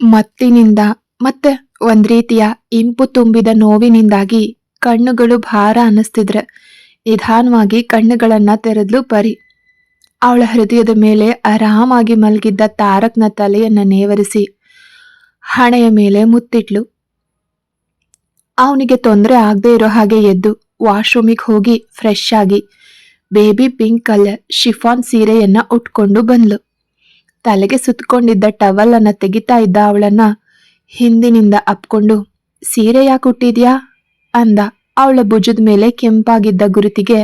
ಮತ್ತಿನಿಂದ, ಮತ್ತೆ ಒಂದ್ ರೀತಿಯ ಇಂಪು ತುಂಬಿದ ನೋವಿನಿಂದಾಗಿ ಕಣ್ಣುಗಳು ಭಾರ ಅನ್ನಿಸ್ತಿದ್ರೆ, ನಿಧಾನವಾಗಿ ಕಣ್ಣುಗಳನ್ನ ತೆರೆದ್ಲು ಪರಿ. ಅವಳ ಹೃದಯದ ಮೇಲೆ ಆರಾಮಾಗಿ ಮಲಗಿದ್ದ ತಾರಕ್ನ ತಲೆಯನ್ನ ನೇವರಿಸಿ ಹಣೆಯ ಮೇಲೆ ಮುತ್ತಿಟ್ಲು. ಅವನಿಗೆ ತೊಂದರೆ ಆಗದೆ ಇರೋ ಹಾಗೆ ಎದ್ದು ವಾಶ್ರೂಮಿಗೆ ಹೋಗಿ ಫ್ರೆಶ್ ಆಗಿ ಬೇಬಿ ಪಿಂಕ್ ಕಲರ್ ಶಿಫಾನ್ ಸೀರೆಯನ್ನ ಉಟ್ಕೊಂಡು ಬಂದ್ಲು. ತಲೆಗೆ ಸುತ್ತಕೊಂಡಿದ್ದ ಟವಲ್ ಅನ್ನ ತೆಗಿತಾ ಇದ್ದ ಅವಳನ್ನ ಹಿಂದಿನಿಂದ ಅಪ್ಕೊಂಡು, ಸೀರೆ ಯಾಕೆ ಹುಟ್ಟಿದ್ಯಾ ಅಂದ. ಅವಳ ಭುಜದ ಮೇಲೆ ಕೆಂಪಾಗಿದ್ದ ಗುರುತಿಗೆ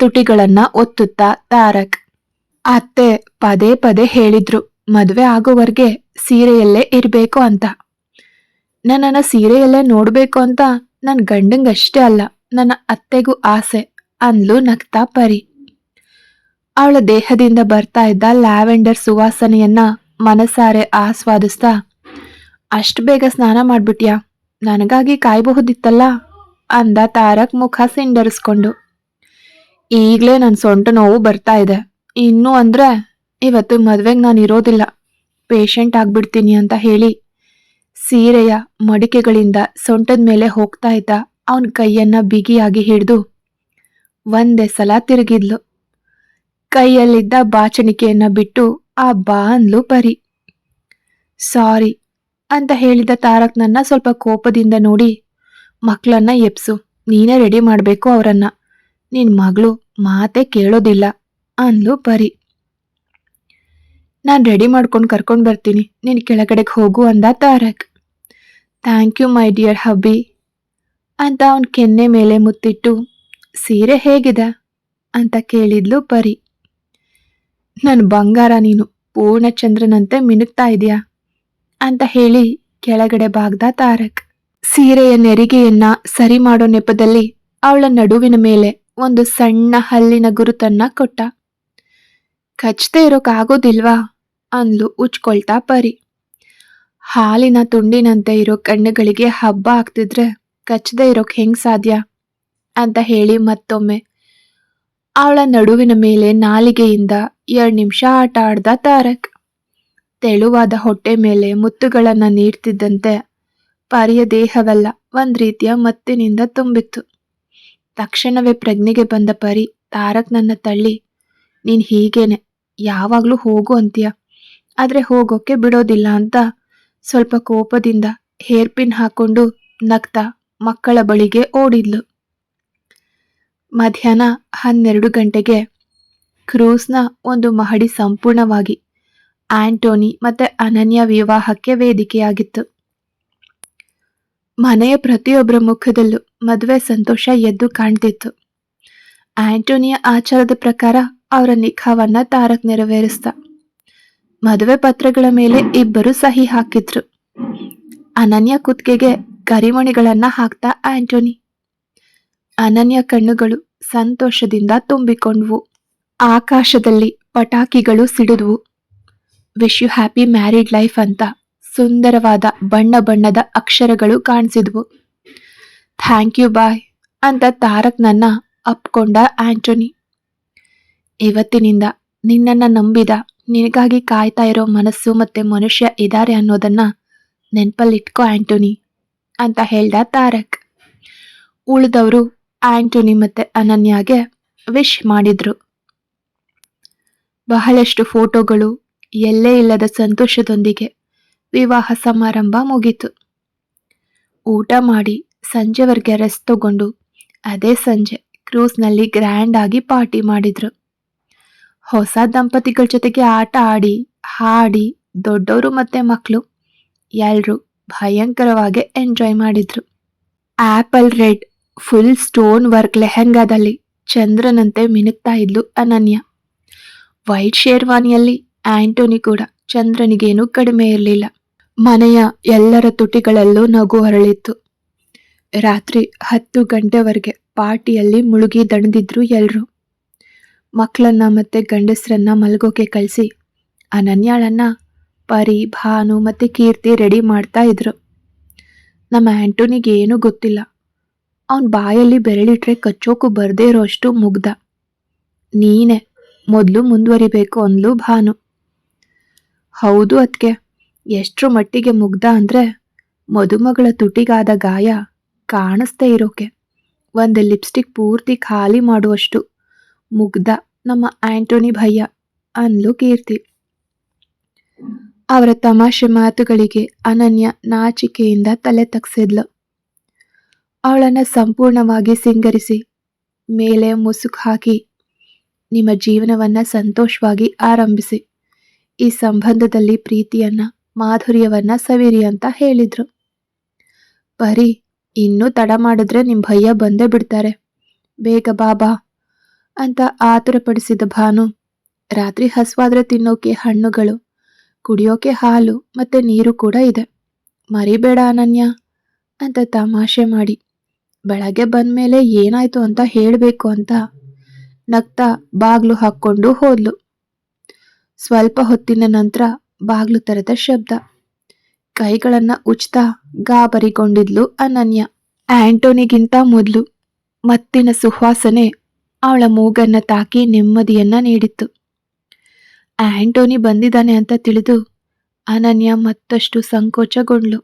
ತುಟಿಗಳನ್ನ ಒತ್ತುತ್ತಾ ತಾರಕ್ ಅತ್ತೆ ಪದೇ ಪದೇ ಹೇಳಿದ್ರು, ಮದುವೆ ಆಗೋವರ್ಗೆ ಸೀರೆಯಲ್ಲೇ ಇರಬೇಕು ಅಂತ. ನನ್ನನ್ನು ಸೀರೆಯಲ್ಲೇ ನೋಡಬೇಕು ಅಂತ ನನ್ನ ಗಂಡಂಗಷ್ಟೇ ಅಲ್ಲ, ನನ್ನ ಅತ್ತೆಗೂ ಆಸೆ, ಅಂದ್ಲು ನಗ್ತಾ ಪರಿ. ಅವಳ ದೇಹದಿಂದ ಬರ್ತಾ ಇದ್ದ ಲ್ಯಾವೆಂಡರ್ ಸುವಾಸನೆಯನ್ನ ಮನಸಾರೆ ಆಸ್ವಾದಿಸ್ತಾ, ಅಷ್ಟು ಬೇಗ ಸ್ನಾನ ಮಾಡ್ಬಿಟ್ಯಾ? ನನಗಾಗಿ ಕಾಯ್ಬಹುದಿತ್ತಲ್ಲ? ಅಂದ ತಾರಕ್ ಮುಖ ಸಿಂಡರಿಸ್ಕೊಂಡು. ಈಗ್ಲೇ ನನ್ನ ಸೊಂಟ ನೋವು ಬರ್ತಾ ಇದೆ. ಇನ್ನು ಅಂದ್ರೆ ಇವತ್ತು ಮದ್ವೆಗೆ ನಾನು ಇರೋದಿಲ್ಲ. ಪೇಷಂಟ್ ಆಗ್ಬಿಡ್ತೀನಿ ಅಂತ ಹೇಳಿ ಸೀರೆಯ ಮಡಿಕೆಗಳಿಂದ ಸೊಂಟದ ಮೇಲೆ ಹೋಗ್ತಾ ಇದ್ದ ಅವನ ಕೈಯನ್ನ ಬಿಗಿಯಾಗಿ ಹಿಡಿದು, ಒಂದೇ ಸಲ ತಿರುಗಿದ್ಲು. ಕೈಯಲ್ಲಿದ್ದ ಬಾಚಣಿಕೆಯನ್ನ ಬಿಟ್ಟು, ಆ, ಬಾ ಅಂದ್ಲು ಪರಿ. ಸಾರಿ ಅಂತ ಹೇಳಿದ ತಾರಕ್ ನನ್ನ ಸ್ವಲ್ಪ ಕೋಪದಿಂದ ನೋಡಿ ಮಕ್ಕಳನ್ನ ಎಪ್ಸು ನೀನೇ ರೆಡಿ ಮಾಡಬೇಕು ಅವರನ್ನ. ನಿನ್ ಮಗಳು ಮಾತೆ ಕೇಳೋದಿಲ್ಲ ಅಂದ್ಲು ಪರಿ. ನಾನು ರೆಡಿ ಮಾಡ್ಕೊಂಡು ಕರ್ಕೊಂಡು ಬರ್ತೀನಿ, ನೀನು ಕೆಳಗಡೆಗೆ ಹೋಗು ಅಂದ Tarak. Thank you, my dear hubby ಅಂತ ಅವನ್ ಕೆನ್ನೆ ಮೇಲೆ ಮುತ್ತಿಟ್ಟು, ಸೀರೆ ಹೇಗಿದೆ? ಅಂತ ಕೇಳಿದ್ಲು ಪರಿ. ನನ್ ಬಂಗಾರ ನೀನು ಪೂರ್ಣಚಂದ್ರನಂತೆ ಮಿನುಕ್ತಾ ಇದೆಯಾ? ಅಂತ ಹೇಳಿ ಕೆಳಗಡೆ ಬಾಗ್ದ ತಾರಕ್ ಸೀರೆಯ ನೆರಿಗೆಯನ್ನ ಸರಿ ಮಾಡೋ ನೆಪದಲ್ಲಿ ಅವಳ ನಡುವಿನ ಮೇಲೆ ಒಂದು ಸಣ್ಣ ಹಲ್ಲಿನ ಗುರುತನ್ನ ಕೊಟ್ಟ. ಕಚ್ತೆ ಇರೋಕ್ಕಾಗೋದಿಲ್ವಾ ಅಂದ್ಲು ಉಚ್ಕೊಳ್ತಾ ಪರಿ. ಹಾಲಿನ ತುಂಡಿನಂತೆ ಇರೋ ಕಣ್ಣುಗಳಿಗೆ ಹಬ್ಬ ಆಗ್ತಿದ್ರೆ ಕಚ್ಚದೆ ಇರೋಕ್ ಹೆಂಗ್ ಸಾಧ್ಯ? ಅಂತ ಹೇಳಿ ಮತ್ತೊಮ್ಮೆ ಅವಳ ನಡುವಿನ ಮೇಲೆ ನಾಲಿಗೆಯಿಂದ ಎರಡು ನಿಮಿಷ ಆಟ ಆಡ್ದ ತಾರಕ್. ತೆಳುವಾದ ಹೊಟ್ಟೆ ಮೇಲೆ ಮುತ್ತುಗಳನ್ನು ನೀಡ್ತಿದ್ದಂತೆ ಪರಿಯ ದೇಹವೆಲ್ಲ ಒಂದ್ ರೀತಿಯ ಮತ್ತಿನಿಂದ ತುಂಬಿತ್ತು. ತಕ್ಷಣವೇ ಪ್ರಜ್ಞೆಗೆ ಬಂದ ಪರಿ ತಾರಕ್ ನನ್ನ ತಳ್ಳಿ, ನೀನ್ ಹೀಗೇನೆ, ಯಾವಾಗ್ಲೂ ಹೋಗು ಅಂತೀಯ. ಆದ್ರೆ ಹೋಗೋಕೆ ಬಿಡೋದಿಲ್ಲ ಅಂತ ಸ್ವಲ್ಪ ಕೋಪದಿಂದ ಹೇರ್ಪಿನ್ ಹಾಕೊಂಡು ನಗ್ತಾ ಮಕ್ಕಳ ಬಳಿಗೆ ಓಡಿದ್ಲು. ಮಧ್ಯಾಹ್ನ ಹನ್ನೆರಡು ಗಂಟೆಗೆ ಕ್ರೂಸ್ನ ಒಂದು ಮಹಡಿ ಸಂಪೂರ್ಣವಾಗಿ ಆಂಟೋನಿ ಮತ್ತೆ ಅನನ್ಯ ವಿವಾಹಕ್ಕೆ ವೇದಿಕೆಯಾಗಿತ್ತು. ಮನೆಯ ಪ್ರತಿಯೊಬ್ಬರ ಮುಖದಲ್ಲೂ ಮದುವೆ ಸಂತೋಷ ಎದ್ದು ಕಾಣ್ತಿತ್ತು. ಆಂಟೋನಿಯ ಆಚಾರದ ಪ್ರಕಾರ ಅವರ ನಿಖಾವನ್ನ ತಾರಕ್ ನೆರವೇರಿಸ್ದ. ಮದುವೆ ಪತ್ರಗಳ ಮೇಲೆ ಇಬ್ಬರು ಸಹಿ ಹಾಕಿದ್ರು. ಅನನ್ಯ ಕುತ್ತಿಗೆಗೆ ಕರಿಮಣಿಗಳನ್ನ ಹಾಕ್ತಾ ಆಂಟೋನಿ ಅನನ್ಯ ಕಣ್ಣುಗಳು ಸಂತೋಷದಿಂದ ತುಂಬಿಕೊಂಡ್ವು. ಆಕಾಶದಲ್ಲಿ ಪಟಾಕಿಗಳು ಸಿಡಿದ್ವು. Wish you happy married life ಅಂತ ಸುಂದರವಾದ ಬಣ್ಣ ಬಣ್ಣದ ಅಕ್ಷರಗಳು ಕಾಣಿಸಿದ್ವು. ಥ್ಯಾಂಕ್ ಯು ಬಾಯ್ ಅಂತ ತಾರಕ್ ನನ್ನ ಅಪ್ಕೊಂಡ ಆಂಟೋನಿ. ಇವತ್ತಿನಿಂದ ನಿನ್ನನ್ನ ನಂಬಿದ, ನಿನಗಾಗಿ ಕಾಯ್ತಾ ಇರೋ ಮನಸ್ಸು ಮತ್ತೆ ಮನುಷ್ಯ ಇದ್ದಾರೆ ಅನ್ನೋದನ್ನ ನೆನ್ಪಲ್ಲಿಟ್ಕೋ ಆಂಟೋನಿ ಅಂತ ಹೇಳ್ದ ತಾರಕ್. ಉಳಿದವರು ಆಂಟೋನಿ ಮತ್ತೆ ಅನನ್ಯಾಗೆ ವಿಶ್ ಮಾಡಿದ್ರು. ಬಹಳಷ್ಟು ಫೋಟೋಗಳು ಎಲ್ಲೇ ಇಲ್ಲದ ಸಂತೋಷದೊಂದಿಗೆ ವಿವಾಹ ಸಮಾರಂಭ ಮುಗೀತು. ಊಟ ಮಾಡಿ ಸಂಜೆವರೆಗೆ ರೆಸ್ಟ್ ತಗೊಂಡು ಅದೇ ಸಂಜೆ ಕ್ರೂಸ್ನಲ್ಲಿ ಗ್ರ್ಯಾಂಡ್ ಆಗಿ ಪಾರ್ಟಿ ಮಾಡಿದ್ರು. ಹೊಸ ದಂಪತಿಗಳ ಜೊತೆಗೆ ಆಟ ಆಡಿ, ಹಾಡಿ ದೊಡ್ಡವರು ಮತ್ತೆ ಮಕ್ಕಳು ಎಲ್ಲರೂ ಭಯಂಕರವಾಗಿ ಎಂಜಾಯ್ ಮಾಡಿದ್ರು. Apple red full stone work ಲೆಹೆಂಗಾದಲ್ಲಿ ಚಂದ್ರನಂತೆ ಮಿನುಗ್ತಾ ಇದ್ಲು ಅನನ್ಯ. ವೈಟ್ ಶೇರ್ವಾನಿಯಲ್ಲಿ ಆಂಟೋನಿ ಕೂಡ ಚಂದ್ರನಿಗೇನೂ ಕಡಿಮೆ ಇರಲಿಲ್ಲ. ಮನೆಯ ಎಲ್ಲರ ತುಟಿಗಳಲ್ಲೂ ನಗು ಹರಳಿತ್ತು. ರಾತ್ರಿ ಹತ್ತು ಗಂಟೆವರೆಗೆ ಪಾರ್ಟಿಯಲ್ಲಿ ಮುಳುಗಿ ದಣಿದಿದ್ರು ಎಲ್ಲರೂ ಮಕ್ಕಳನ್ನ ಮತ್ತೆ ಗಂಡಸರನ್ನ ಮಲಗೋಕೆ ಕಳಿಸಿ ಅನನ್ಯಾಳನ್ನ ಪರಿ, ಭಾನು ಮತ್ತೆ ಕೀರ್ತಿ ರೆಡಿ ಮಾಡ್ತಾ ಇದ್ರು. ನಮ್ಮ ಆಂಟೋನಿಗೆ ಏನೂ ಗೊತ್ತಿಲ್ಲ. ಅವನ್ ಬಾಯಲ್ಲಿ ಬೆರಳಿಟ್ರೆ ಕಚ್ಚೋಕು ಬರ್ದೇ ಇರೋಷ್ಟು ಮುಗ್ಧ. ನೀನೆ, ಮೊದಲು ಮುಂದುವರಿಬೇಕು ಅಂದ್ಲು ಭಾನು. ಹೌದು ಅದಕ್ಕೆ ಎಷ್ಟ್ರ ಮಟ್ಟಿಗೆ ಮುಗ್ಧ ಅಂದ್ರೆ ಮದುಮಗಳ ತುಟಿಗಾದ ಗಾಯ ಕಾಣಿಸ್ತೇ ಇರೋಕೆ. ಒಂದು ಲಿಪ್ಸ್ಟಿಕ್ ಪೂರ್ತಿ ಖಾಲಿ ಮಾಡುವಷ್ಟು ಮುಗ್ಧ ನಮ್ಮ ಆಂಟೋನಿ ಭಯ್ಯ ಅನ್ಲು ಕೀರ್ತಿ. ಅವರ ತಮಾಷೆ ಮಾತುಗಳಿಗೆ ಅನನ್ಯ ನಾಚಿಕೆಯಿಂದ ತಲೆ ತಗ್ಸಿದ್ಲು. ಅವಳನ್ನ ಸಂಪೂರ್ಣವಾಗಿ ಸಿಂಗರಿಸಿ, ಮೇಲೆ ಮುಸುಕು ಹಾಕಿ, ನಿಮ್ಮ ಜೀವನವನ್ನ ಸಂತೋಷವಾಗಿ ಆರಂಭಿಸಿ. ಈ ಸಂಬಂಧದಲ್ಲಿ ಪ್ರೀತಿಯನ್ನ, ಮಾಧುರ್ಯವನ್ನು ಸವಿರಿ ಅಂತ ಹೇಳಿದರು. ಬರೀ ಇನ್ನೂ ತಡ ಮಾಡಿದ್ರೆ ನಿಮ್ಮ ಭಯ್ಯ ಬಂದೇ ಬಿಡ್ತಾರೆ. ಬೇಗ ಬಾಬಾ ಅಂತ ಆತುರಪಡಿಸಿದ ಭಾನು, ರಾತ್ರಿ ಹಸುವಾದ್ರೆ ತಿನ್ನೋಕೆ ಹಣ್ಣುಗಳು, ಕುಡಿಯೋಕೆ ಹಾಲು ಮತ್ತೆ ನೀರು ಕೂಡ ಇದೆ. ಮರಿಬೇಡ ಅನನ್ಯ ಅಂತ ತಮಾಷೆ ಮಾಡಿ. ಬೆಳಗ್ಗೆ ಬಂದ್ಮೇಲೆ ಏನಾಯ್ತು ಅಂತ ಹೇಳಬೇಕು ಅಂತ ನಗ್ತಾ ಬಾಗ್ಲು ಹಾಕ್ಕೊಂಡು ಹೋದ್ಲು. ಸ್ವಲ್ಪ ಹೊತ್ತಿನ ನಂತರ ಬಾಗ್ಲು ತೆರೆದ ಶಬ್ದ. ಕೈಗಳನ್ನ ಉಚ್ತಾ ಗಾಬರಿಗೊಂಡಿದ್ಲು ಅನನ್ಯ. ಆಂಟೋನಿಗಿಂತ ಮೊದಲು ಮತ್ತಿನ ಸುವಾಸನೆ ಅವಳ ಮೂಗನ್ನ ತಾಕಿ ನೆಮ್ಮದಿಯನ್ನ ನೀಡಿತ್ತು. ಆಂಟೋನಿ ಬಂದಿದ್ದಾನೆ ಅಂತ ತಿಳಿದು ಅನನ್ಯ ಮತ್ತಷ್ಟು ಸಂಕೋಚಗೊಂಡ್ಲು.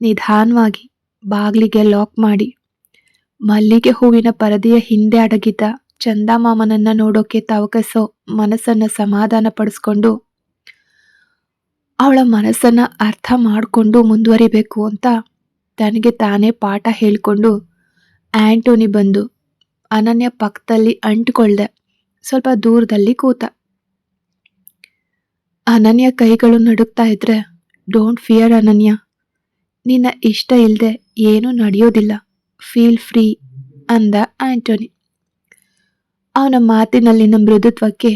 ನಿಧಾನವಾಗಿ ಬಾಗ್ಲಿಗೆ ಲಾಕ್ ಮಾಡಿ. ಮಲ್ಲಿಗೆ ಹೂವಿನ ಪರದೆಯ ಹಿಂದೆ ಅಡಗಿದ್ದ ಚಂದಮಾಮನನ್ನ ನೋಡೋಕೆ ತವಕಸೋ ಮನಸ್ಸನ್ನು ಸಮಾಧಾನ ಪಡಿಸ್ಕೊಂಡು, ಅವಳ ಮನಸ್ಸನ್ನು ಅರ್ಥ ಮಾಡಿಕೊಂಡು ಮುಂದುವರಿಬೇಕು ಅಂತ ತನಗೆ ತಾನೇ ಪಾಠ ಹೇಳಿಕೊಂಡು ಆಂಟೋನಿ ಬಂದು ಅನನ್ಯ ಪಕ್ಕದಲ್ಲಿ ಅಂಟ್ಕೊಳ್ದೆ, ಸ್ವಲ್ಪ ದೂರದಲ್ಲಿ ಕೂತ. ಅನನ್ಯ ಕೈಗಳು ನಡುಕ್ತಾ ಇದ್ರೆ ಡೋಂಟ್ ಫಿಯರ್ ಅನನ್ಯ. ನಿನ್ನ ಇಷ್ಟ ಇಲ್ಲದೆ ಏನೂ ನಡೆಯೋದಿಲ್ಲ. ಫೀಲ್ ಫ್ರೀ ಅಂದ ಆಂಟೋನಿ. ಅವನ ಮಾತಿನಲ್ಲಿನ ಮೃದುತ್ವಕ್ಕೆ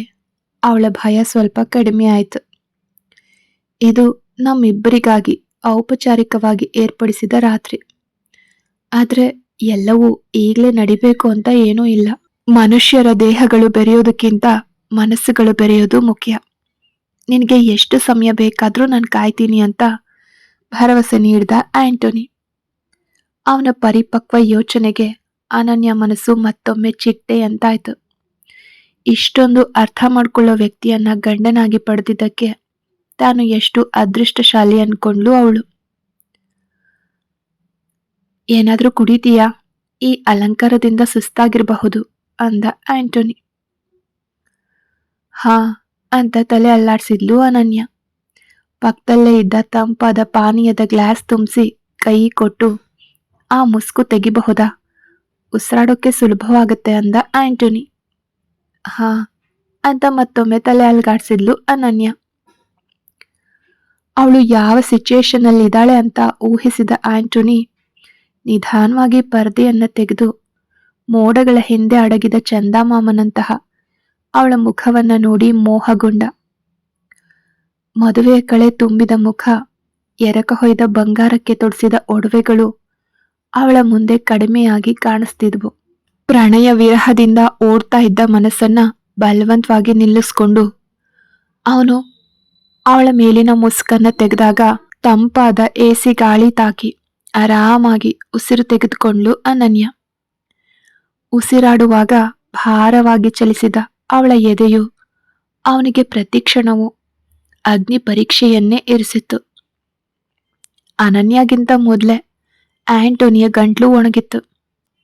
ಅವಳ ಭಯ ಸ್ವಲ್ಪ ಕಡಿಮೆ ಆಯಿತು. ಇದು ನಮ್ಮಿಬ್ಬರಿಗಾಗಿ ಔಪಚಾರಿಕವಾಗಿ ಏರ್ಪಡಿಸಿದ ರಾತ್ರಿ. ಆದರೆ ಎಲ್ಲವೂ ಈಗಲೇ ನಡಿಬೇಕು ಅಂತ ಏನೂ ಇಲ್ಲ. ಮನುಷ್ಯರ ದೇಹಗಳು ಬೆರೆಯೋದಕ್ಕಿಂತ ಮನಸ್ಸುಗಳು ಬೆರೆಯೋದು ಮುಖ್ಯ. ನಿನಗೆ ಎಷ್ಟು ಸಮಯ ಬೇಕಾದರೂ ನಾನು ಕಾಯ್ತೀನಿ ಅಂತ ಭರವಸೆ ನೀಡಿದ ಆಂಟೋನಿ. ಅವನ ಪರಿಪಕ್ವ ಯೋಚನೆಗೆ ಅನನ್ಯ ಮನಸ್ಸು ಮತ್ತೊಮ್ಮೆ ಚಿಟ್ಟೆ ಅಂತಾಯ್ತು. ಇಷ್ಟೊಂದು ಅರ್ಥ ಮಾಡ್ಕೊಳ್ಳೋ ವ್ಯಕ್ತಿಯನ್ನ ಗಂಡನಾಗಿ ಪಡೆದಿದ್ದಕ್ಕೆ ತಾನು ಎಷ್ಟು ಅದೃಷ್ಟಶಾಲಿ ಅನ್ಕೊಂಡ್ಲು ಅವಳು. ಏನಾದ್ರೂ ಕುಡಿತೀಯಾ? ಈ ಅಲಂಕಾರದಿಂದ ಸುಸ್ತಾಗಿರಬಹುದು, ಅಂದ ಆಂಟೋನಿ. ಹಾ, ಅಂತ ತಲೆ ಅಲ್ಲಾಡ್ಸಿದ್ಲು ಅನನ್ಯ. ಪಕ್ಕದಲ್ಲೇ ಇದ್ದ ತಂಪಾದ ಪಾನೀಯದ ಗ್ಲಾಸ್ ತುಂಬಿಸಿ ಕೈ ಕೊಟ್ಟು, ಆ ಮುಸ್ಕು ತೆಗಿಬಹುದಾ? ಉಸಿರಾಡೋಕ್ಕೆ ಸುಲಭವಾಗುತ್ತೆ ಅಂದ ಆಂಟೋನಿ. ಹಾ, ಅಂತ ಮತ್ತೊಮ್ಮೆ ತಲೆ ಅಲ್ಗಾಡ್ಸಿದ್ಲು ಅನನ್ಯ. ಅವಳು ಯಾವ ಸಿಚುಯೇಷನ್ ಅಲ್ಲಿ ಇದ್ದಾಳೆ ಅಂತ ಊಹಿಸಿದ ಆಂಟೋನಿ ನಿಧಾನವಾಗಿ ಪರದೆಯನ್ನ ತೆಗೆದು ಮೋಡಗಳ ಹಿಂದೆ ಅಡಗಿದ ಚಂದಾಮಾಮನಂತಹ ಅವಳ ಮುಖವನ್ನ ನೋಡಿ ಮೋಹಗೊಂಡ. ಮದುವೆಯ ಕಳೆ ತುಂಬಿದ ಮುಖ, ಎರಕ ಹೊಯ್ದ ಬಂಗಾರಕ್ಕೆ ತೊಡಿಸಿದ ಒಡವೆಗಳು ಅವಳ ಮುಂದೆ ಕಡಿಮೆಯಾಗಿ ಕಾಣಿಸ್ತಿದ್ವು. ಪ್ರಣಯ ವಿರಹದಿಂದ ಓಡ್ತಾ ಇದ್ದ ಮನಸ್ಸನ್ನ ಬಲವಂತವಾಗಿ ನಿಲ್ಲಿಸ್ಕೊಂಡು ಅವನು ಅವಳ ಮೇಲಿನ ಮುಸ್ಕನ್ನ ತೆಗೆದಾಗ ತಂಪಾದ ಎಸಿ ಗಾಳಿ ತಾಕಿ ಆರಾಮಾಗಿ ಉಸಿರು ತೆಗೆದುಕೊಂಡ್ಲು ಅನನ್ಯ. ಉಸಿರಾಡುವಾಗ ಭಾರವಾಗಿ ಚಲಿಸಿದ ಅವಳ ಎದೆಯು ಅವನಿಗೆ ಪ್ರತಿಕ್ಷಣವು ಅಗ್ನಿ ಪರೀಕ್ಷೆಯನ್ನೇ ಇರಿಸಿತ್ತು. ಅನನ್ಯಾಗಿಂತ ಮೊದಲೇ ಆಂಟೋನಿಯ ಗಂಟ್ಲು ಒಣಗಿತ್ತು.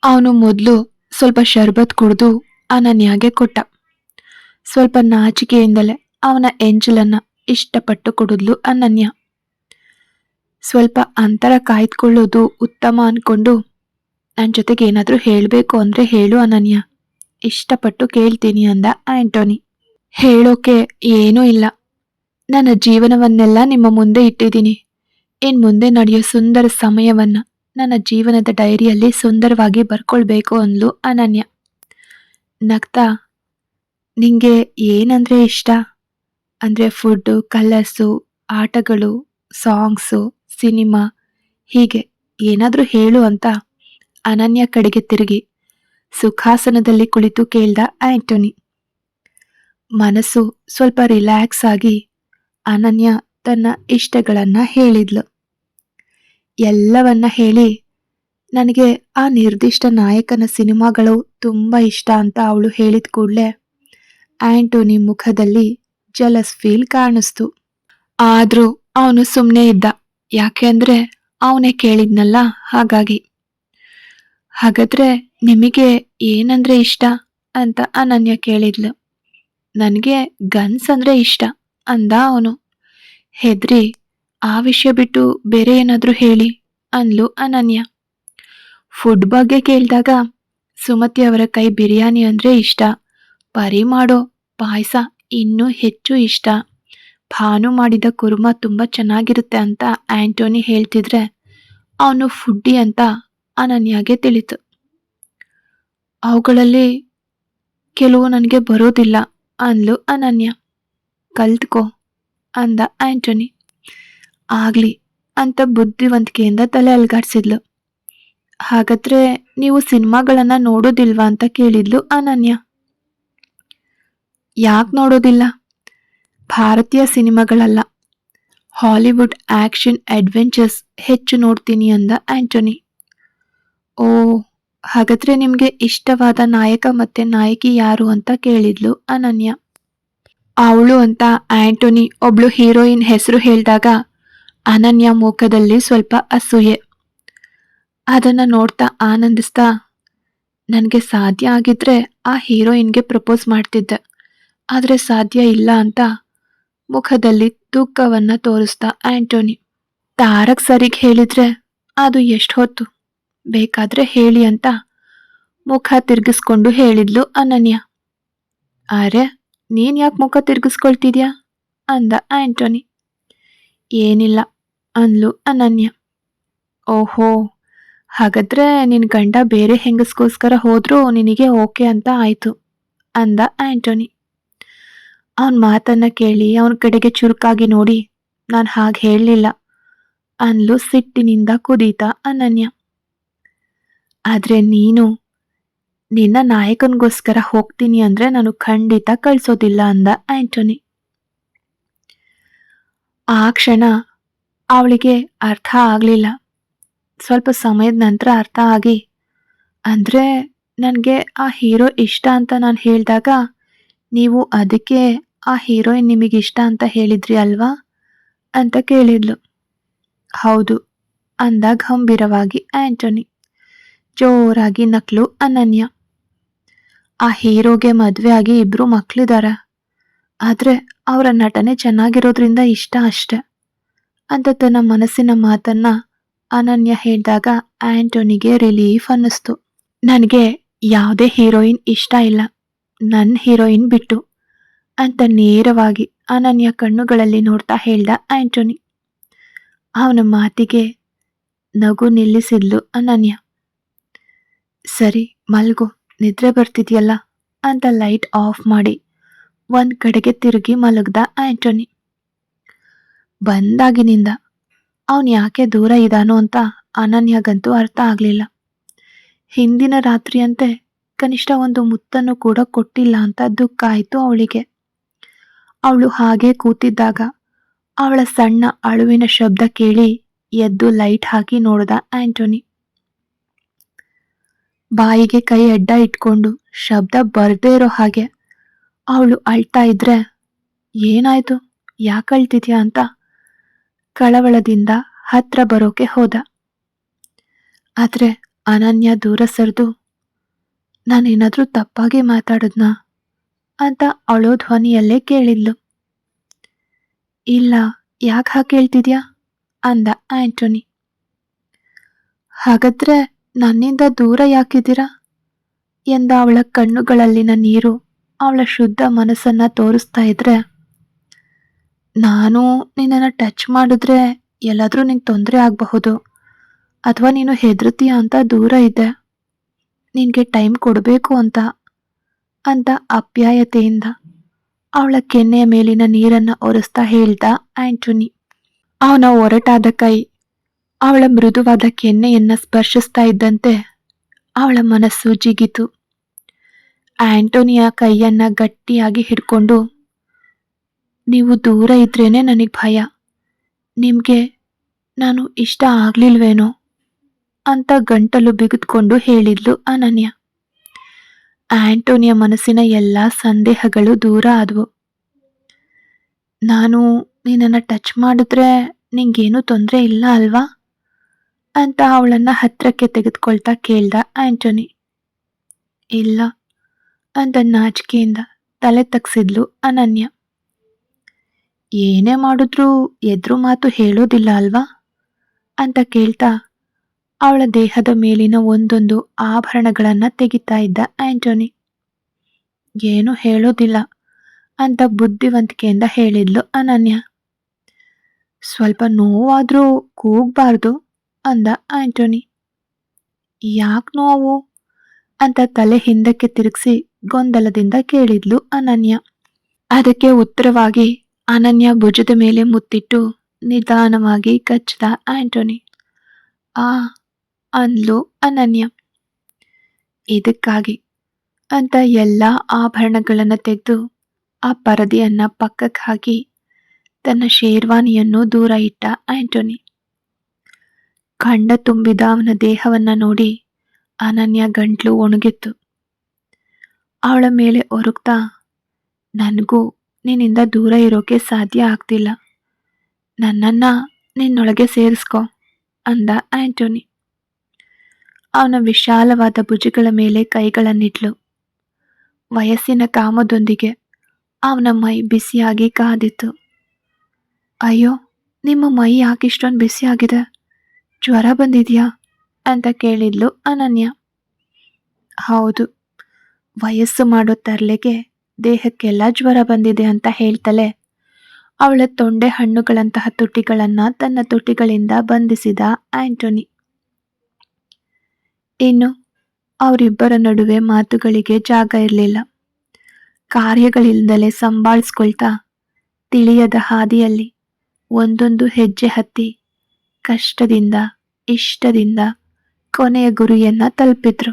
ಅವನು ಮೊದಲು ಸ್ವಲ್ಪ ಶರ್ಬತ್ ಕುಡಿದು ಅನನ್ಯಾಗೆ ಕೊಟ್ಟ. ಸ್ವಲ್ಪ ನಾಚಿಕೆಯಿಂದಲೇ ಅವನ ಎಂಜಲನ್ನ ಇಷ್ಟಪಟ್ಟು ಕುಡಿದ್ಲು ಅನನ್ಯ. ಸ್ವಲ್ಪ ಅಂತರ ಕಾಯ್ದುಕೊಳ್ಳೋದು ಉತ್ತಮ ಅನ್ಕೊಂಡು ನನ್ನ ಜೊತೆಗೆ ಏನಾದರೂ ಹೇಳಬೇಕು ಅಂದರೆ ಹೇಳು ಅನನ್ಯ. ಇಷ್ಟಪಟ್ಟು ಕೇಳ್ತೀನಿ ಅಂದ ಆಂಟೋನಿ. ಹೇಳೋಕೆ ಏನೂ ಇಲ್ಲ. ನನ್ನ ಜೀವನವನ್ನೆಲ್ಲ ನಿಮ್ಮ ಮುಂದೆ ಇಟ್ಟಿದ್ದೀನಿ. ಇನ್ನು ಮುಂದೆ ನಡೆಯೋ ಸುಂದರ ಸಮಯವನ್ನ ನನ್ನ ಜೀವನದ ಡೈರಿಯಲ್ಲಿ ಸುಂದರವಾಗಿ ಬರ್ಕೊಳ್ಬೇಕು ಅಂದ್ಲು ಅನನ್ಯ. ನಗ್ತಾ, ನಿಂಗೆ ಏನಂದ್ರೆ ಇಷ್ಟ? ಅಂದ್ರೆ ಫುಡ್ಡು, ಕಲರ್ಸು, ಆಟಗಳು, ಸಾಂಗ್ಸು, ಸಿನಿಮಾ, ಹೀಗೆ ಏನಾದರೂ ಹೇಳು ಅಂತ ಅನನ್ಯ ಕಡೆಗೆ ತಿರುಗಿ ಸುಖಾಸನದಲ್ಲಿ ಕುಳಿತು ಕೇಳ್ದ ಆಂಟೋನಿ. ಮನಸ್ಸು ಸ್ವಲ್ಪ ರಿಲ್ಯಾಕ್ಸ್ ಆಗಿ ಅನನ್ಯ ತನ್ನ ಇಷ್ಟಗಳನ್ನು ಹೇಳಿದ್ಲು. ಎಲ್ಲವನ್ನ ಹೇಳಿ ನನಗೆ ಆ ನಿರ್ದಿಷ್ಟ ನಾಯಕನ ಸಿನಿಮಾಗಳು ತುಂಬ ಇಷ್ಟ ಅಂತ ಅವಳು ಹೇಳಿದ ಕೂಡಲೇ ಆಂಟೋನಿ ಮುಖದಲ್ಲಿ ಜಲಸ್ ಫೀಲ್ ಕಾಣಿಸ್ತು. ಆದರೂ ಅವನು ಸುಮ್ಮನೆ ಇದ್ದ. ಯಾಕೆ ಅಂದ್ರೆ ಅವನೇ ಕೇಳಿದ್ನಲ್ಲ ಹಾಗಾಗಿ. ಹಾಗಾದ್ರೆ ನಿಮಗೆ ಏನಂದ್ರೆ ಇಷ್ಟ ಅಂತ ಅನನ್ಯ ಕೇಳಿದ್ಲು. ನನಗೆ ಗನ್ಸ್ ಅಂದರೆ ಇಷ್ಟ. ಅಂದ ಅವನು, ಹೆದ್ರಿ, ಆ ವಿಷಯ ಬಿಟ್ಟು ಬೇರೆ ಏನಾದರೂ ಹೇಳಿ ಅನ್ಲು ಅನನ್ಯ. ಫುಡ್ ಬಗ್ಗೆ ಕೇಳಿದಾಗ, ಸುಮತಿ ಅವರ ಕೈ ಬಿರಿಯಾನಿ ಅಂದರೆ ಇಷ್ಟ, ಪರಿ ಮಾಡೋ ಪಾಯಸ ಇನ್ನೂ ಹೆಚ್ಚು ಇಷ್ಟ. ಭಾನು ಮಾಡಿದ ಕುರ್ಮ ತುಂಬ ಚೆನ್ನಾಗಿರುತ್ತೆ ಅಂತ ಆಂಟೋನಿ ಹೇಳ್ತಿದ್ರೆ, ಅವನು ಫುಡ್ಡಿ ಅಂತ ಅನನ್ಯಾಗೆ ತಿಳಿತು. ಅವುಗಳಲ್ಲಿ ಕೆಲವು ನನಗೆ ಬರೋದಿಲ್ಲ ಅನ್ಲು ಅನನ್ಯ. ಕಲ್ತ್ಕೋ ಅಂದ ಆಂಟೋನಿ. ಆಗಲಿ ಅಂತ ಬುದ್ಧಿವಂತಿಕೆಯಿಂದ ತಲೆ ಅಲ್ಗಾಡ್ಸಿದ್ಲು. ಹಾಗಾದ್ರೆ ನೀವು ಸಿನಿಮಾಗಳನ್ನ ನೋಡೋದಿಲ್ವಾ ಅಂತ ಕೇಳಿದ್ಲು ಅನನ್ಯ. ಯಾಕೆ ನೋಡೋದಿಲ್ಲ? ಭಾರತೀಯ ಸಿನಿಮಾಗಳಲ್ಲ. ಹಾಲಿವುಡ್ ಆಕ್ಷನ್ ಅಡ್ವೆಂಚರ್ಸ್ ಹೆಚ್ಚು ನೋಡ್ತೀನಿ ಅಂದ ಆಂಟೋನಿ. ಓ, ಹಾಗಾದ್ರೆ ನಿಮಗೆ ಇಷ್ಟವಾದ ನಾಯಕ ಮತ್ತು ನಾಯಕಿ ಯಾರು ಅಂತ ಕೇಳಿದ್ಲು ಅನನ್ಯ. ಅವಳು ಅಂತ ಆಂಟೋನಿ ಒಬ್ಳು ಹೀರೋಯಿನ್ ಹೆಸರು ಹೇಳಿದಾಗ ಅನನ್ಯ ಮುಖದಲ್ಲಿ ಸ್ವಲ್ಪ ಅಸೂಯೆ. ಅದನ್ನ ನೋಡ್ತಾ ಆನಂದಿಸ್ತಾ, ನನಗೆ ಸಾಧ್ಯ ಆಗಿದ್ರೆ ಆ ಹೀರೋಯಿನ್ಗೆ ಪ್ರಪೋಸ್ ಮಾಡ್ತಿದ್ದೆ. ಆದರೆ ಸಾಧ್ಯ ಇಲ್ಲ ಅಂತ ಮುಖದಲ್ಲಿ ದುಃಖವನ್ನ ತೋರಿಸ್ತಾ ಆಂಟೋನಿ. ತಾರಕ್ ಸರಿಗೆ ಹೇಳಿದ್ರೆ ಅದು ಎಷ್ಟು ಹೊತ್ತು? ಬೇಕಾದ್ರೆ ಹೇಳಿ ಅಂತ ಮುಖ ತಿರುಗಿಸ್ಕೊಂಡು ಹೇಳಿದ್ಲು ಅನನ್ಯ. ಅರೆ ನೀನ್ ಯಾಕೆ ಮುಖ ತಿರ್ಗಿಸ್ಕೊಳ್ತಿದ್ಯಾ? ಅಂದ ಆಂಟೋನಿ. ಏನಿಲ್ಲ, ಅಂದ್ಲು ಅನನ್ಯ. ಓಹೋ, ಹಾಗಾದ್ರೆ ನಿನ್ ಗಂಡ ಬೇರೆ ಹೆಂಗಸ್ಗೋಸ್ಕರ ಹೋದ್ರೂ ನಿನಗೆ ಓಕೆ ಅಂತ ಆಯ್ತು, ಅಂದ ಆಂಟೋನಿ. ಅವನ ಮಾತನ್ನ ಕೇಳಿ ಅವನ ಕಡೆಗೆ ಚುರುಕಾಗಿ ನೋಡಿ, ನಾನು ಹಾಗೆ ಹೇಳಲಿಲ್ಲ ಅನ್ಲು ಸಿಟ್ಟಿನಿಂದ ಕುದೀತ ಅನನ್ಯ. ಆದ್ರೆ ನೀನು ನಿನ್ನ ನಾಯಕನಿಗೋಸ್ಕರ ಹೋಗ್ತೀನಿ ಅಂದ್ರೆ ನಾನು ಖಂಡಿತ ಕಳ್ಸೋದಿಲ್ಲ ಅಂದ ಆಂಟೋನಿ. ಆ ಕ್ಷಣ ಅವಳಿಗೆ ಅರ್ಥ ಆಗಲಿಲ್ಲ. ಸ್ವಲ್ಪ ಸಮಯದ ನಂತರ ಅರ್ಥ ಆಗಿ, ಅಂದ್ರೆ ನನಗೆ ಆ ಹೀರೋ ಇಷ್ಟ ಅಂತ ನಾನು ಹೇಳಿದಾಗ ನೀವು ಅದಕ್ಕೆ ಆ ಹೀರೋಯಿನ್ ನಿಮಗೆ ಇಷ್ಟ ಅಂತ ಹೇಳಿದ್ರಿ ಅಲ್ವಾ? ಅಂತ ಕೇಳಿದ್ಲು. ಹೌದು, ಅಂದ ಗಂಭೀರವಾಗಿ ಆಂಟೋನಿ. ಜೋರಾಗಿ ನಕ್ಲು ಅನನ್ಯ. ಆ ಹೀರೋಗೆ ಮದುವೆ ಆಗಿ ಇಬ್ರು ಮಕ್ಕಳಿದ್ದಾರೆ ಆದ್ರೆ ಅವರ ನಟನೆ ಚೆನ್ನಾಗಿರೋದ್ರಿಂದ ಇಷ್ಟ ಅಷ್ಟೆ. ಅಂತ ತನ್ನ ಮನಸ್ಸಿನ ಮಾತನ್ನ ಅನನ್ಯ ಹೇಳಿದಾಗ ಆಂಟೋನಿಗೆ ರಿಲೀಫ್ ಅನ್ನಿಸ್ತು. ನನಗೆ ಯಾವುದೇ ಹೀರೋಯಿನ್ ಇಷ್ಟ ಇಲ್ಲ. ನನ್ನ ಹೀರೋಯಿನ್ ಬಿಟ್ಟು ಅಂತ ನೇರವಾಗಿ ಅನನ್ಯ ಕಣ್ಣುಗಳಲ್ಲಿ ನೋಡ್ತಾ ಹೇಳ್ದ ಆಂಟೋನಿ. ಅವನ ಮಾತಿಗೆ ನಗು ನಿಲ್ಲಿಸಿದ್ಲು ಅನನ್ಯ. ಸರಿ ಮಲ್ಗು. ನಿದ್ರೆ ಬರ್ತಿದ್ಯಲ್ಲ? ಅಂತ ಲೈಟ್ ಆಫ್ ಮಾಡಿ. ಒಂದ್ ಕಡೆಗೆ ತಿರುಗಿ ಮಲಗ್ದ ಆಂಟೋನಿ. ಬಂದಾಗಿನಿಂದ. ಅವನ್ ಯಾಕೆ ದೂರ ಇದಾನೋ ಅಂತ ಅನನ್ಯಗಂತೂ ಅರ್ಥ ಆಗ್ಲಿಲ್ಲ. ಹಿಂದಿನ ರಾತ್ರಿಯಂತೆ ಕನಿಷ್ಠ ಒಂದು ಮುತ್ತನ್ನು ಕೂಡ ಕೊಟ್ಟಿಲ್ಲ ಅಂತ ದುಃಖ ಆಯ್ತು ಅವಳಿಗೆ. ಅವಳು ಹಾಗೆ ಕೂತಿದ್ದಾಗ ಅವಳ ಸಣ್ಣ ಅಳುವಿನ ಶಬ್ದ ಕೇಳಿ ಎದ್ದು ಲೈಟ್ ಹಾಕಿ ನೋಡ್ದ ಆಂಟೋನಿ. ಬಾಯಿಗೆ ಕೈ ಅಡ್ಡ ಇಟ್ಕೊಂಡು ಶಬ್ದ ಬರ್ದೇ ಇರೋ ಹಾಗೆ. ಅವಳು ಅಳ್ತಾ ಇದ್ರೆ, ಏನಾಯ್ತು? ಯಾಕೆ ಅಳ್ತಿದ್ಯಾ ಅಂತ? ಕಳವಳದಿಂದ ಹತ್ರ ಬರೋಕೆ ಹೋದ. ಆದ್ರೆ ಅನನ್ಯ ದೂರ ಸರಿದು, ನಾನೇನಾದರೂ ತಪ್ಪಾಗಿ ಮಾತಾಡಿದ್ನ? ಅಂತ ಅಳೋ ಧ್ವನಿಯಲ್ಲೇ ಕೇಳಿದ್ಲು. ಇಲ್ಲ, ಯಾಕೆ ಹಾಗೆ ಕೇಳ್ತಿದ್ಯಾ? ಅಂದ ಆಂಟೋನಿ. ಹಾಗಾದ್ರೆ ನನ್ನಿಂದ ದೂರ ಯಾಕಿದ್ದೀರಾ? ಎಂದ ಅವಳ ಕಣ್ಣುಗಳಲ್ಲಿನ ನೀರು ಅವಳ ಶುದ್ಧ ಮನಸ್ಸನ್ನು ತೋರಿಸ್ತಾ ಇದ್ರೆ, ನಾನು ನಿನ್ನನ್ನು ಟಚ್ ಮಾಡಿದ್ರೆ ಎಲ್ಲಾದರೂ ನಿಂಗೆ ತೊಂದರೆ ಆಗಬಹುದು, ಅಥವಾ ನೀನು ಹೆದರ್ತೀಯ ಅಂತ ದೂರ ಇದೆ ನಿನಗೆ ಟೈಮ್ ಕೊಡಬೇಕು ಅಂತ ಅಂತ ಅಪ್ಯಾಯತೆಯಿಂದ ಅವಳ ಕೆನ್ನೆಯ ಮೇಲಿನ ನೀರನ್ನು ಒರೆಸ್ತಾ ಹೇಳ್ದ ಆಂಟೋನಿ. ಅವನ ಒರಟಾದ ಕೈ ಅವಳ ಮೃದುವಾದ ಕೆನ್ನೆಯನ್ನ ಸ್ಪರ್ಶಿಸ್ತಾ ಇದ್ದಂತೆ ಅವಳ ಮನಸ್ಸು ಜಿಗಿತು. ಆಂಟೋನಿಯ ಕೈಯನ್ನ ಗಟ್ಟಿಯಾಗಿ ಹಿಡ್ಕೊಂಡು, ನೀವು ದೂರ ಇದ್ರೇನೆ ನನಗೆ ಭಯ. ನಿಮಗೆ ನಾನು ಇಷ್ಟ ಆಗ್ಲಿಲ್ವೇನೋ? ಅಂತ ಗಂಟಲು ಬಿಗಿದ್ಕೊಂಡು ಹೇಳಿದ್ಲು ಅನನ್ಯ. ಆಂಟೋನಿಯ ಮನಸ್ಸಿನ ಎಲ್ಲ ಸಂದೇಹಗಳು ದೂರ ಆದವು. ನಾನು ನಿನ್ನನ್ನು ಟಚ್ ಮಾಡಿದ್ರೆ ನಿಂಗೇನು ತೊಂದರೆ ಇಲ್ಲ ಅಲ್ವಾ? ಅಂತ ಅವಳನ್ನ ಹತ್ರಕ್ಕೆ ತೆಗೆದುಕೊಳ್ತಾ ಕೇಳ್ದ ಆಂಟೋನಿ. ಇಲ್ಲ, ಅಂತ ನಾಚಿಕೆಯಿಂದ ತಲೆ ತಗ್ಸಿದ್ಲು ಅನನ್ಯ. ಏನೇ ಮಾಡಿದ್ರೂ ಎದುರು ಮಾತು ಹೇಳೋದಿಲ್ಲ ಅಲ್ವಾ? ಅಂತ ಕೇಳ್ತಾ ಅವಳ ದೇಹದ ಮೇಲಿನ ಒಂದೊಂದು ಆಭರಣಗಳನ್ನ ತೆಗಿತಾ ಇದ್ದ ಆಂಟೋನಿ. ಏನು ಹೇಳೋದಿಲ್ಲ ಅಂತ ಬುದ್ಧಿವಂತಿಕೆಯಿಂದ ಹೇಳಿದ್ಲು ಅನನ್ಯ. ಸ್ವಲ್ಪ ನೋವಾದರೂ ಕೂಗ್ಬಾರ್ದು. ಅಂದ ಆಂಟೋನಿ. ಯಾಕೆ ನೋವು? ಅಂತ ತಲೆ ಹಿಂದಕ್ಕೆ ತಿರುಗಿಸಿ ಗೊಂದಲದಿಂದ ಕೇಳಿದ್ಲು ಅನನ್ಯ. ಅದಕ್ಕೆ ಉತ್ತರವಾಗಿ ಅನನ್ಯ ಭುಜದ ಮೇಲೆ ಮುತ್ತಿಟ್ಟು ನಿಧಾನವಾಗಿ ಕಚ್ಚಿದ ಆಂಟೋನಿ. ಆ ಅನ್ಲು ಅನನ್ಯ. ಇದಕ್ಕಾಗಿ ಅಂತ ಎಲ್ಲ ಆಭರಣಗಳನ್ನು ತೆಗೆದು ಆ ಪರದೆಯನ್ನು ಪಕ್ಕಕ್ಕೆ ಹಾಕಿ ತನ್ನ ಶೇರ್ವಾನಿಯನ್ನು ದೂರ ಇಟ್ಟ ಆಂಟೋನಿ. ಕಂಡ ತುಂಬಿದ ಅವನ ದೇಹವನ್ನ ನೋಡಿ ಅನನ್ಯ ಗಂಟ್ಲು ಒಣಗಿತ್ತು. ಅವಳ ಮೇಲೆ ಒರಗ್ತಾ, ನನಗೂ ನಿನ್ನಿಂದ ದೂರ ಇರೋಕೆ ಸಾಧ್ಯ ಆಗ್ತಿಲ್ಲ. ನನ್ನನ್ನ ನಿನ್ನೊಳಗೆ ಸೇರಿಸ್ಕೊ, ಅಂದ ಆಂಟೋನಿ. ಅವನ ವಿಶಾಲವಾದ ಭುಜಗಳ ಮೇಲೆ ಕೈಗಳನ್ನಿಟ್ಲು. ವಯಸ್ಸಿನ ಕಾಮದೊಂದಿಗೆ ಅವನ ಮೈ ಬಿಸಿಯಾಗಿ ಕಾದಿತ್ತು. ಅಯ್ಯೋ, ನಿಮ್ಮ ಮೈ ಯಾಕೆ ಇಷ್ಟೊಂದು ಬಿಸಿಯಾಗಿದೆ? ಜ್ವರ ಬಂದಿದೆಯಾ? ಅಂತ ಕೇಳಿದ್ಲು ಅನನ್ಯ. ಹೌದು, ವಯಸ್ಸು ಮಾಡೋ ತರ್ಲೆಗೆ ದೇಹಕ್ಕೆಲ್ಲ ಜ್ವರ ಬಂದಿದೆ ಅಂತ ಹೇಳ್ತಲೆ. ಅವಳ ತೊಂಡೆ ಹಣ್ಣುಗಳಂತಹ ತುಟಿಗಳನ್ನ ತನ್ನ ತುಟಿಗಳಿಂದ ಬಂಧಿಸಿದ ಆಂಟೋನಿ. ಇನ್ನು ಅವರಿಬ್ಬರ ನಡುವೆ ಮಾತುಗಳಿಗೆ ಜಾಗ ಇರಲಿಲ್ಲ. ಕಾರ್ಯಗಳಿಂದಲೇ ಸಂಭಾಳಿಸ್ಕೊಳ್ತಾ ತಿಳಿಯದ ಹಾದಿಯಲ್ಲಿ ಒಂದೊಂದು ಹೆಜ್ಜೆ ಹತ್ತಿ ಕಷ್ಟದಿಂದ, ಇಷ್ಟದಿಂದ ಕೊನೆಯ ಗುರಿಯನ್ನ ತಲುಪಿದ್ರು.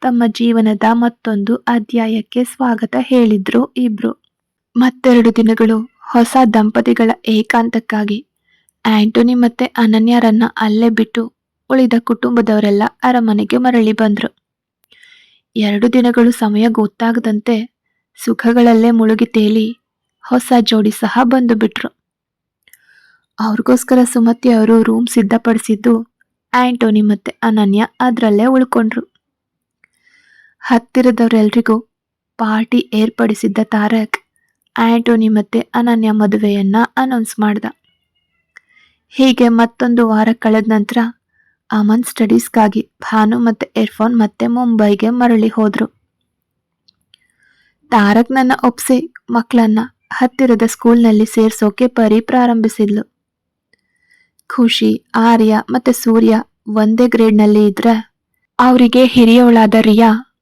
ತಮ್ಮ ಜೀವನದ ಮತ್ತೊಂದು ಅಧ್ಯಾಯಕ್ಕೆ ಸ್ವಾಗತ ಹೇಳಿದ್ರು ಇಬ್ರು. ಮತ್ತೆರಡು ದಿನಗಳು ಹೊಸ ದಂಪತಿಗಳ ಏಕಾಂತಕ್ಕಾಗಿ ಆಂಟೋನಿ ಮತ್ತೆ ಅನನ್ಯರನ್ನ ಅಲ್ಲೇ ಬಿಟ್ಟು ಉಳಿದ ಕುಟುಂಬದವರೆಲ್ಲ ಅರಮನೆಗೆ ಮರಳಿ ಬಂದ್ರು. ಎರಡು ದಿನಗಳು ಸಮಯ ಗೊತ್ತಾಗದಂತೆ ಸುಖಗಳಲ್ಲೇ ಮುಳುಗಿ ತೇಲಿ ಹೊಸ ಜೋಡಿ ಸಹ ಬಂದು ಬಿಟ್ರು. ಅವ್ರಿಗೋಸ್ಕರ ಸುಮತಿ ಅವರು ರೂಮ್ ಸಿದ್ಧಪಡಿಸಿದ್ದು ಆಂಟೋನಿ ಮತ್ತೆ ಅನನ್ಯ ಅದರಲ್ಲೇ ಉಳ್ಕೊಂಡ್ರು. ಹತ್ತಿರದವರೆಲ್ರಿಗೂ ಪಾರ್ಟಿ ಏರ್ಪಡಿಸಿದ್ದ ತಾರಕ್, ಆಂಟೋನಿ ಮತ್ತೆ ಅನನ್ಯ ಮದುವೆಯನ್ನ ಅನೌನ್ಸ್ ಮಾಡ್ದ. ಹೀಗೆ ಮತ್ತೊಂದು ವಾರ ಕಳೆದ ನಂತರ ಅಮನ್ ಸ್ಟಡೀಸ್ಗಾಗಿ ಭಾನು ಮತ್ತೆ ಇರ್ಫಾನ್ ಮತ್ತೆ ಮುಂಬೈಗೆ ಮರಳಿ ಹೋದ್ರು. ತಾರಕ್ ನನ್ನ ಒಪ್ಸಿ ಮಕ್ಕಳನ್ನ ಹತ್ತಿರದ ಸ್ಕೂಲ್ನಲ್ಲಿ ಸೇರಿಸೋಕೆ ಪರಿ ಪ್ರಾರಂಭಿಸಿದ್ಲು. ಖುಷಿ, ಆರ್ಯ ಮತ್ತೆ ಸೂರ್ಯ ಒಂದೇ ಗ್ರೇಡ್ನಲ್ಲಿ ಇದ್ರೆ ಅವರಿಗೆ ಹಿರಿಯವಳಾದ ರಿಯಾ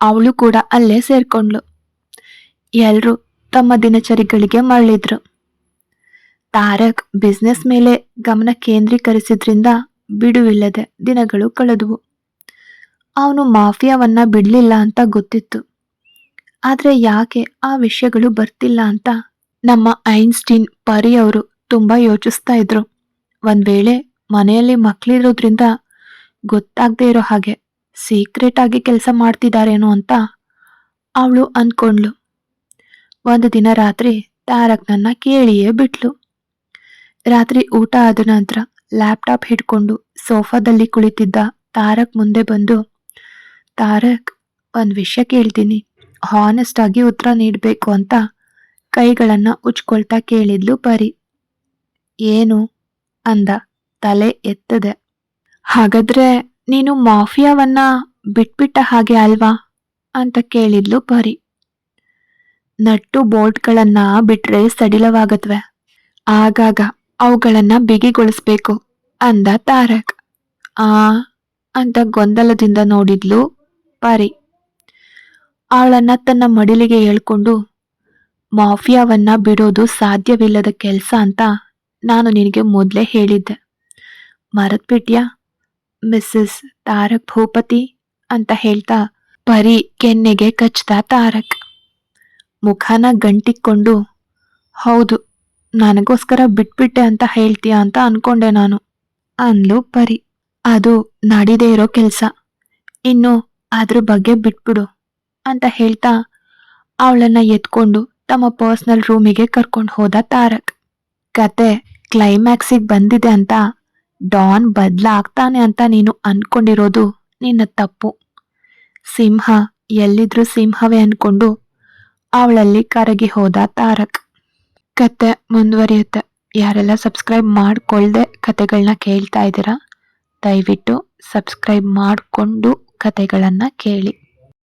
ಅವಳು ಕೂಡ ಅಲ್ಲೇ ಸೇರ್ಕೊಂಡ್ಲು ಎಲ್ಲರೂ ತಮ್ಮ ದಿನಚರಿಗಳಿಗೆ ಮರಳಿದ್ರು. ತಾರಕ್ ಬಿಸ್ನೆಸ್ ಮೇಲೆ ಗಮನ ಕೇಂದ್ರೀಕರಿಸಿದ್ರಿಂದ ಬಿಡುವಿಲ್ಲದೆ ದಿನಗಳು ಕಳೆದುವು. ಅವನು ಮಾಫಿಯಾವನ್ನ ಬಿಡಲಿಲ್ಲ ಅಂತ ಗೊತ್ತಿತ್ತು. ಆದರೆ ಯಾಕೆ ಆ ವಿಷಯಗಳು ಬರ್ತಿಲ್ಲ ಅಂತ ನಮ್ಮ ಐನ್ಸ್ಟೀನ್ ಪರಿ ಅವರು ತುಂಬಾ ಯೋಚಿಸ್ತಾ ಇದ್ರು. ಒಂದ್ ವೇಳೆ ಮನೆಯಲ್ಲಿ ಮಕ್ಳಿರೋದ್ರಿಂದ ಗೊತ್ತಾಗದೆ ಇರೋ ಹಾಗೆ ಸೀಕ್ರೆಟ್ ಆಗಿ ಕೆಲಸ ಮಾಡ್ತಿದಾರೇನೋ ಅಂತ ಅವಳು ಅನ್ಕೊಂಡ್ಲು ಒಂದು ದಿನ ರಾತ್ರಿ ತಾರಕ್ ನನ್ನ ಕೇಳಿಯೇ ಬಿಟ್ಲು. ರಾತ್ರಿ ಊಟ ಆದ ನಂತರ ಲ್ಯಾಪ್ಟಾಪ್ ಹಿಡ್ಕೊಂಡು ಸೋಫಾದಲ್ಲಿ ಕುಳಿತಿದ್ದ ತಾರಕ್ ಮುಂದೆ ಬಂದು, ತಾರಕ್, ಒಂದ್ ವಿಷಯ ಕೇಳ್ತೀನಿ. ಹಾನೆಸ್ಟ್ ಆಗಿ ಉತ್ತರ ನೀಡಬೇಕು ಅಂತ ಕೈಗಳನ್ನ ಉಚ್ಕೊಳ್ತಾ ಕೇಳಿದ್ಲು ಪರಿ. ಏನು? ಅಂದ. ತಲೆ ಎತ್ತದೆ. ಹಾಗಾದ್ರೆ ನೀನು ಮಾಫಿಯಾವನ್ನ ಬಿಟ್ಬಿಟ್ಟ ಹಾಗೆ ಅಲ್ವಾ? ಅಂತ ಕೇಳಿದ್ಲು ಪರಿ. ನಟ್ಟು ಬೋಲ್ಟ್ಗಳನ್ನ ಬಿಟ್ರೆ ಸಡಿಲವಾಗತ್ವೆ. ಆಗಾಗ ಅವುಗಳನ್ನ ಬಿಗಿಗೊಳಿಸ್ಬೇಕು ಅಂದ ತಾರಕ್. ಆ, ಅಂತ ಗೊಂದಲದಿಂದ ನೋಡಿದ್ಲು ಪರಿ. ಅವಳನ್ನ ತನ್ನ ಮಡಿಲಿಗೆ ಹೇಳ್ಕೊಂಡು ಮಾಫಿಯಾವನ್ನ ಬಿಡೋದು ಸಾಧ್ಯವಿಲ್ಲದ ಕೆಲಸ ಅಂತ ನಾನು ನಿನಗೆ ಮೊದಲೇ ಹೇಳಿದ್ದೆ. ಮರೆತ್ಬಿಟ್ಯಾ ಮಿಸ್ಸಸ್ ತಾರಕ್ ಭೂಪತಿ ಅಂತ ಹೇಳ್ತಾ ಪರಿ ಕೆನ್ನೆಗೆ ಕಚ್ಚಿದ ತಾರಕ್. ಮುಖನ ಗಂಟಿಕ್ಕೊಂಡು, ಹೌದು, ನನಗೋಸ್ಕರ ಬಿಟ್ಬಿಟ್ಟೆ ಅಂತ ಹೇಳ್ತೀಯಾ ಅಂತ ಅನ್ಕೊಂಡೆ ನಾನು. ಅಂದ್ಲು ಪರಿ. ಅದು ನಡಿದೇ ಇರೋ ಕೆಲಸ. ಇನ್ನು ಅದ್ರ ಬಗ್ಗೆ ಬಿಟ್ಬಿಡು ಅಂತ ಹೇಳ್ತಾ ಅವಳನ್ನ ಎತ್ಕೊಂಡು ತಮ್ಮ ಪರ್ಸ್ನಲ್ ರೂಮಿಗೆ ಕರ್ಕೊಂಡು ಹೋದ ತಾರಕ್. ಕತೆ ಕ್ಲೈಮ್ಯಾಕ್ಸಿಗೆ ಬಂದಿದೆ ಅಂತ ಡಾನ್ ಬದಲಾಗ್ತಾನೆ ಅಂತ ನೀನು ಅನ್ಕೊಂಡಿರೋದು ನಿನ್ನ ತಪ್ಪು. ಸಿಂಹ ಎಲ್ಲಿದ್ರೂ ಸಿಂಹವೇ ಅನ್ಕೊಂಡು ಅವಳಲ್ಲಿ ಕರಗಿ ಹೋದ ತಾರಕ್. ಕತೆ ಮುಂದುವರಿಯುತ್ತೆ. ಯಾರೆಲ್ಲ ಸಬ್ಸ್ಕ್ರೈಬ್ ಮಾಡ್ಕೊಳ್ದೆ ಕತೆಗಳನ್ನ ಕೇಳ್ತಾ ಇದ್ದೀರಾ, ದಯವಿಟ್ಟು ಸಬ್ಸ್ಕ್ರೈಬ್ ಮಾಡಿಕೊಂಡು ಕತೆಗಳನ್ನು ಕೇಳಿ.